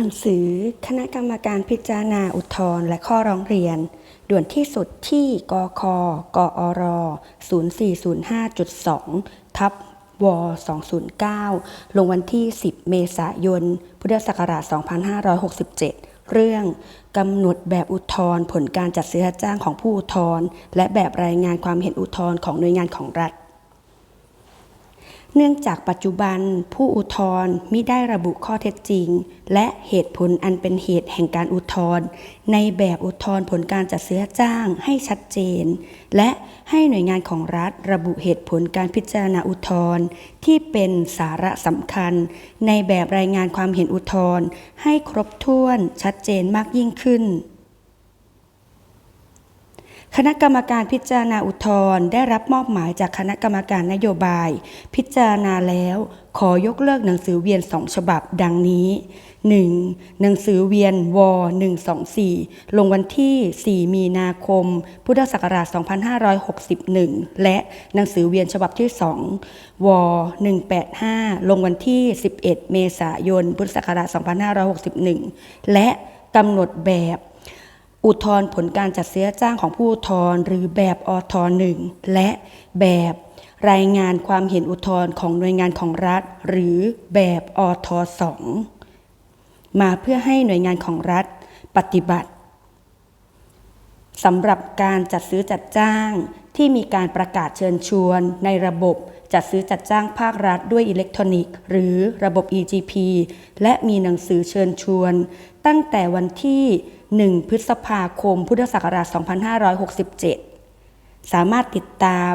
หนังสือคณะกรรมการพิจารณาอุทธรณ์และข้อร้องเรียน ด่วนที่สุดที่กคกอร0405.2 ทับว209 ลงวันที่ 10 เมษายน พุทธศักราช 2567 เรื่องกำหนดแบบอุทธรณ์ผลการจัดซื้อจ้างของผู้อุทธรณ์และแบบรายงานความเห็นอุทธรณ์ของหน่วยงานของรัฐ เนื่องจากปัจจุบันผู้อุทธรณ์มิได้ระบุข้อเท็จจริง และเหตุผลอันเป็นเหตุแห่งการอุทธรณ์ในแบบอุทธรณ์ผลการจัดซื้อจ้างให้ชัดเจน และให้หน่วยงานของรัฐระบุเหตุผลการพิจารณาอุทธรณ์ที่เป็นสาระสำคัญ ในแบบรายงานความเห็นอุทธรณ์ให้ครบถ้วนชัดเจนมากยิ่งขึ้น คณะกรรมการพิจารณาอุทธรณ์ได้รับมอบหมายจากคณะกรรมการนโยบาย พิจารณาแล้วขอยกเลิกหนังสือเวียนสองฉบับดังนี้ 1. หนังสือเวียนว124 ลงวันที่ 4 มีนาคม พุทธศักราช 2561 และหนังสือเวียนฉบับที่ 2 ว 185 ลงวันที่ 11 เมษายน พุทธศักราช 2561 และกำหนดแบบ อุทธรณ์ผลการจัดซื้อจ้างของผู้อุทธรหรือแบบอทหนึ่งและแบบรายงานความเห็นอุทธรณ์ของหน่วยงานของรัฐ หรือแบบอทสองมาเพื่อให้หน่วยงานของรัฐปฏิบัติสำหรับการจัดซื้อจัดจ้างที่มีการประกาศเชิญชวน ในระบบจัดซื้อจัดจ้างภาครัฐด้วยอิเล็กทรอนิกส์ หรือระบบ EGP และมีหนังสือเชิญชวน ตั้งแต่วันที่ 1 พฤษภาคม พุทธศักราช 2567 สามารถติดตาม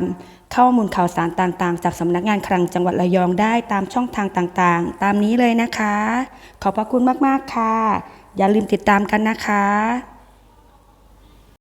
ข้อมูลข่าวสารต่างๆ จากสำนักงานคลังจังหวัดระยองได้ตามช่องทางต่างๆ ตามนี้เลยนะคะ ขอบพระคุณมากๆค่ะ อย่าลืมติดตามกันนะคะ